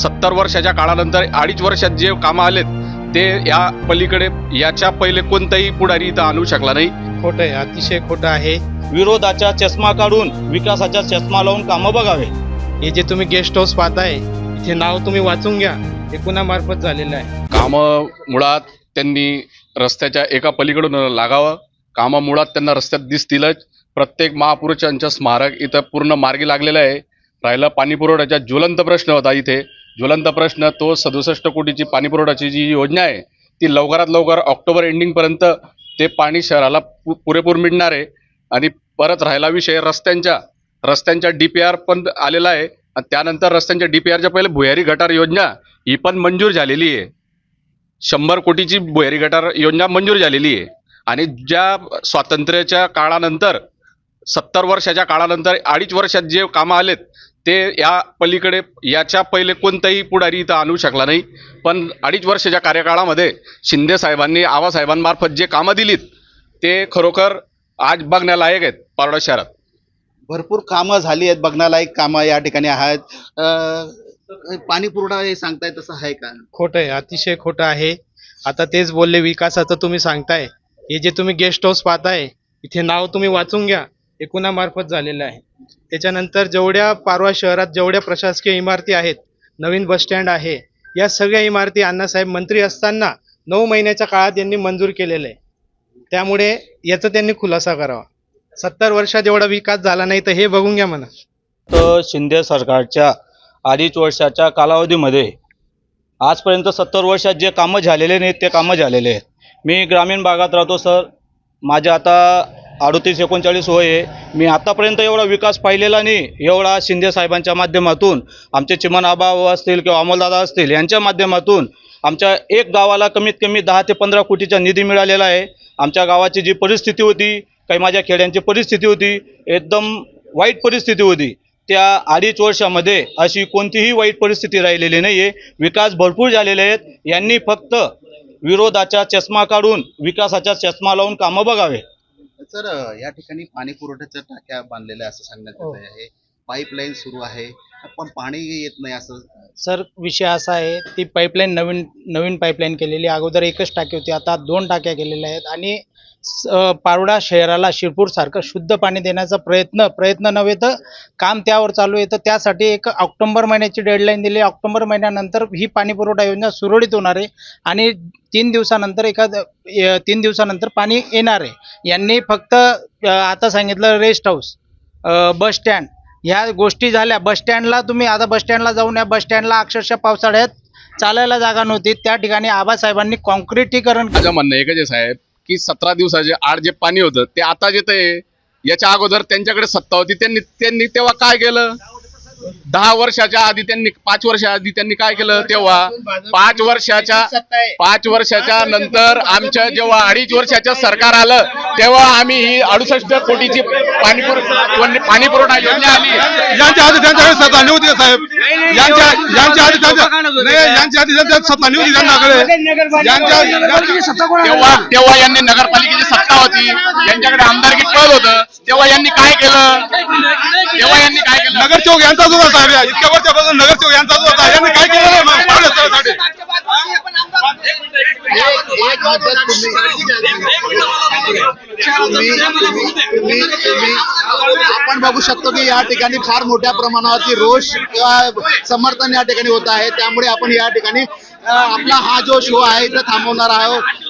सत्तर वर्षाच्या काळानंतर अडीच वर्षात जे कामं आलेत ते या पलीकडे याच्या पहिले कोणताही पुढारी इथं आणू शकला नाही. खोटं आहे अतिशय खोटं आहे. विरोधाचा चष्मा काढून विकासाचा चष्मा लावून कामं बघावे. हे जे तुम्ही गेस्ट हाऊस पाहताय इथे नाव तुम्ही वाचून घ्या. हे कुणामार्फत झालेलं आहे? कामं मुळात त्यांनी रस्त्याच्या एका पलीकडून लागावं. कामं मुळात त्यांना रस्त्यात दिसतीलच. प्रत्येक महापुरुषांचं स्मारक इथं पूर्ण मार्गी लागलेलं आहे. राहिला पाणी पुरवठ्याचा ज्वलंत प्रश्न होता इथे. ज्वलंत प्रश्न तो सदुसष्ट कोटीची पाणीपुरवठ्याची जी योजना आहे ती लवकरात लवकर ऑक्टोबर एंडिंगपर्यंत ते पाणी शहराला पु पुरेपूर मिळणार आहे. आणि परत राहिला विषय रस्त्यांच्या रस्त्यांच्या डी पी आर पण आलेला आहे. आणि त्यानंतर रस्त्यांच्या डी पी आरच्या पहिले भुयारी गटार योजना ही पण मंजूर झालेली आहे. शंभर कोटीची भुयारी गटार योजना मंजूर झालेली आहे. आणि ज्या स्वातंत्र्याच्या काळानंतर सत्तर वर्षाच्या काळानंतर अडीच वर्षात जे कामं आलेत ते या पलीकडे याच्या पहिले कोणताही पुढारी इथं आणू शकला नाही. पण अडीच वर्षाच्या कार्यकाळामध्ये शिंदे साहेबांनी आवासाहेबांमार्फत जे कामं दिलीत ते खरोखर आज बघण्यालायक आहेत पारडा शहरात. भरपूर कामं झाली आहेत बघण्यालायक कामं या ठिकाणी आहेत. पाणी पुरवठा हे सांगताय तसं आहे का? खोटं आहे अतिशय खोटं आहे. आता तेच बोलले विकासाचं तुम्ही सांगताय. हे जे तुम्ही गेस्ट हाऊस पाहताय इथे नाव तुम्ही वाचून घ्या. हे कुणामार्फत झालेलं आहे. त्याच्यानंतर जेवढ्या पारवा शहरात जेवढ्या प्रशासकीय इमारती आहेत नवीन बसस्टँड आहे या सगळ्या इमारती अण्णासाहेब मंत्री असताना नऊ महिन्याच्या काळात यांनी मंजूर केलेलं. आहे त्यामुळे याचा त्यांनी खुलासा करावा. सत्तर वर्षात एवढा विकास झाला नाही तर हे बघून घ्या म्हणा. तर शिंदे सरकारच्या अडीच वर्षाच्या कालावधीमध्ये आजपर्यंत सत्तर वर्षात जे कामं झालेले नाहीत ते कामं झालेले आहेत. मी ग्रामीण भागात राहतो सर. माझ्या आता अडतीस एकोणचाळीस वय आहे. मी आतापर्यंत एवढा विकास पाहिलेला नाही. एवढा शिंदे साहेबांच्या माध्यमातून आमचे चिमन आबा असतील किंवा अमोलदादा असतील यांच्या माध्यमातून आमच्या एक गावाला कमीत कमी दहा ते पंधरा कोटीचा निधी मिळालेला आहे. आमच्या गावाची जी परिस्थिती होती काही माझ्या खेड्यांची परिस्थिती होती एकदम वाईट परिस्थिती होती. त्या अडीच वर्षामध्ये अशी कोणतीही वाईट परिस्थिती राहिलेली नाही आहे विकास भरपूर झालेले आहेत. यांनी फक्त विरोधाचा चष्मा काढून विकासाचा चष्मा लावून कामं बघावे. सर या ठिकाणी पाणी पुरवठ्याच्या टाक्या बांधलेल्या असं सांगण्यात हो. येत आहे पाईपलाईन सुरू आहे पण पाणी येत नाही असं सर विषय असा आहे ती पाईपलाईन नवीन नवीन पाईपलाईन केलेली अगोदर एकच टाकी होती आता दोन टाक्या केलेल्या आहेत. आणि स- अं, पारोडा शहराला शिरपूरसारखं शुद्ध पाणी देण्याचा प्रयत्न प्रयत्न नव्हे तर काम त्यावर चालू आहे. तर त्यासाठी एक ऑक्टोंबर महिन्याची डेडलाईन दिली. ऑक्टोंबर महिन्यानंतर ही पाणी पुरवठा योजना सुरळीत होणार आहे. आणि तीन दिवसानंतर एखाद तीन दिवसानंतर पाणी येणार आहे. यांनी फक्त आता सांगितलं रेस्ट हाऊस बस स्टँड ह्या गोष्टी झाल्या. बसस्टँडला तुम्ही आता बसस्टँडला जाऊन या. बस स्टँडला अक्षरशः पावसाळ्यात चालायला जागा नव्हती. त्या ठिकाणी आबासाहेबांनी कॉन्क्रिटीकरण माझं म्हणणं एकच आहे साहेब की सतरा दिवसाचे आड जे पाणी होतं ते आता येत आहे याच्या अगोदर त्यांच्याकडे सत्ता होती. त्यांनी त्यांनी तेव्हा काय केलं? दहा वर्षाच्या आधी त्यांनी पाच वर्षा आधी त्यांनी काय केलं तेव्हा? पाच वर्षाच्या पाच वर्षाच्या नंतर आमच्या जेव्हा अडीच वर्षाचं सरकार आलं तेव्हा आम्ही ही अडुसष्ट कोटीची पाणी पुर- पाणी पुरवठा योजना आली. यांच्या आधी त्यांच्याकडे सत्ता नव्हती साहेब? यांच्या यांच्या आधी त्यांच्या नाही यांच्या आधी त्यांच्या सत्ता नव्हती त्यांच्याकडे यांच्या यांच्या- तेव्हा तेव्हा यांनी नगरपालिकेची सत्ता होती. यांच्याकडे आमदारकी पद होतं? तेव्हा यांनी काय केलं? तेव्हा यांनी काय केलं? नगरसेवक यांचाच होता साहेब या. इतक्या वर्षापासून नगरसेवक यांचाच होता यांनी काय केलं? नाही मग पावलं स्थळासाठी. तुम्ही तुम्ही तुम्ही आपण बघू शकतो की या ठिकाणी फार मोठ्या प्रमाणावरती रोष किंवा समर्थन या ठिकाणी होत आहे. त्यामुळे आपण या ठिकाणी अं, आपला हा जो शो आहे इथं थांबवणार आहोत.